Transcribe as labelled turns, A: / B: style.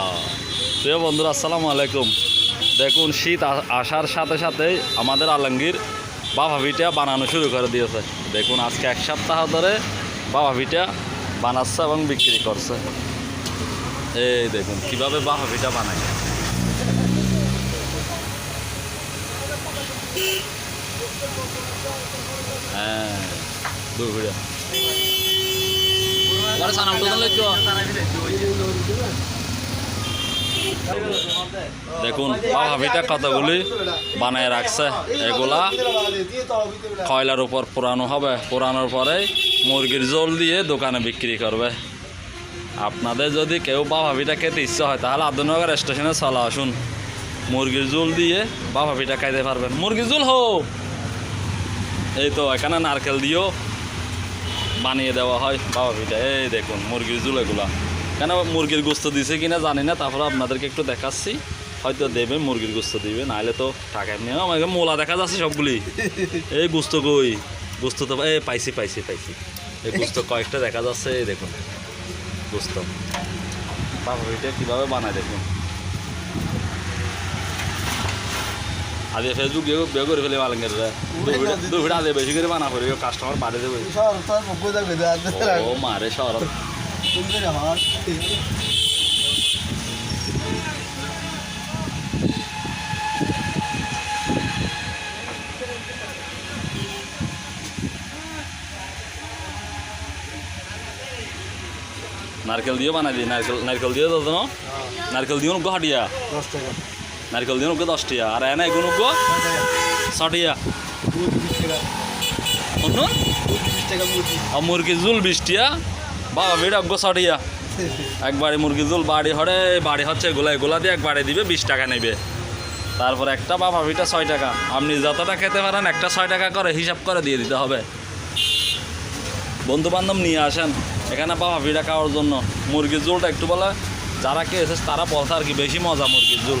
A: আহ, প্রিয় বন্ধুরা আসসালামু আলাইকুম। দেখুন শীত আসার সাথে সাথে আমাদের আলমগীর বাবা ভিটা বানানো শুরু করে দিয়েছে। দেখুন আজকে এক সপ্তাহ ধরে বাবা ভিটা বানাচ্ছে এবং বিক্রি করছে। এই দেখুন কীভাবে বাবা ভিটা বানায়। হ্যাঁ দুপুরে এবারে সানাম টোটাল দেখুন ভাবিটা কতগুলি বানায় রাখছে। এগুলা কয়লার উপর পোড়ানো হবে। পোড়ানোর পরে মুরগির জল দিয়ে দোকানে বিক্রি করবে। আপনাদের যদি কেউ বা ভাবিটা খেতে ইচ্ছা হয়, তাহলে আদনগর স্টেশনে চলে আসুন। মুরগির জল দিয়ে বা ভাবিটা খাইতে পারবেন। মুরগির জল হোক। এই তো, এখানে নারকেল দিয়েও বানিয়ে দেওয়া হয়। বাবা পিঠা এই দেখুন, মুরগির জুল এগুলা কেন মুরগির গোস্ত দিছে কিনা জানি না, তারপরে আপনাদেরকে একটু দেখাচ্ছি। হয়তো দেবে, মুরগির গোস্ত দিবে, নাহলে তো টাকা এমনি আমাকে মোলা দেখা যাচ্ছে সবগুলি। এই গোস্ত কই? গোস্ত তো, এই পাইছি পাইছি পাইছি। এই গোস্ত কয়েকটা দেখা যাচ্ছে, এই দেখুন, গোস্ত। বাবা পিঠা কীভাবে বানায় দেখুন। আজ ফেসবুক দিয়ে বিয়ে করে ফেলে মালেঙ্গের দু ভিড়া আদে বেশি করে বানা করি কাস্টমার বাড়ে দেবে ও মারে শহর নারকেল দিয়ে বানাই দিই নারকেল নারকেল দিয়ে দাও না? নারকেল দিয়ে নুগ্গো হাটিয়া নারকেল দিয়ে নুগ্গো দশ টিয়া আর এনে এগুলো ষাটিয়া। অন্য আর মুরগির জুল বিশ টিয়া বাবা বেটা অজ্ঞ ষাটিয়া। একবারে মুরগির জুল বাড়ি হরে, বাড়ি হচ্ছে এগুলা এগুলা দিয়ে একবারে দিবে, বিশ টাকা নেবে। তারপর একটা বা ভাবিটা ছয় টাকা। আপনি যতটা খেতে পারেন, একটা ছয় টাকা করে হিসাব করে দিয়ে দিতে হবে। বন্ধু বান্ধব নিয়ে আসেন, এখানে বা ভাবিটা খাওয়ার জন্য। মুরগির ঝোলটা একটু বলে, যারা খেয়েছে তারা বলছে আর কি, বেশি মজা মুরগির ঝোল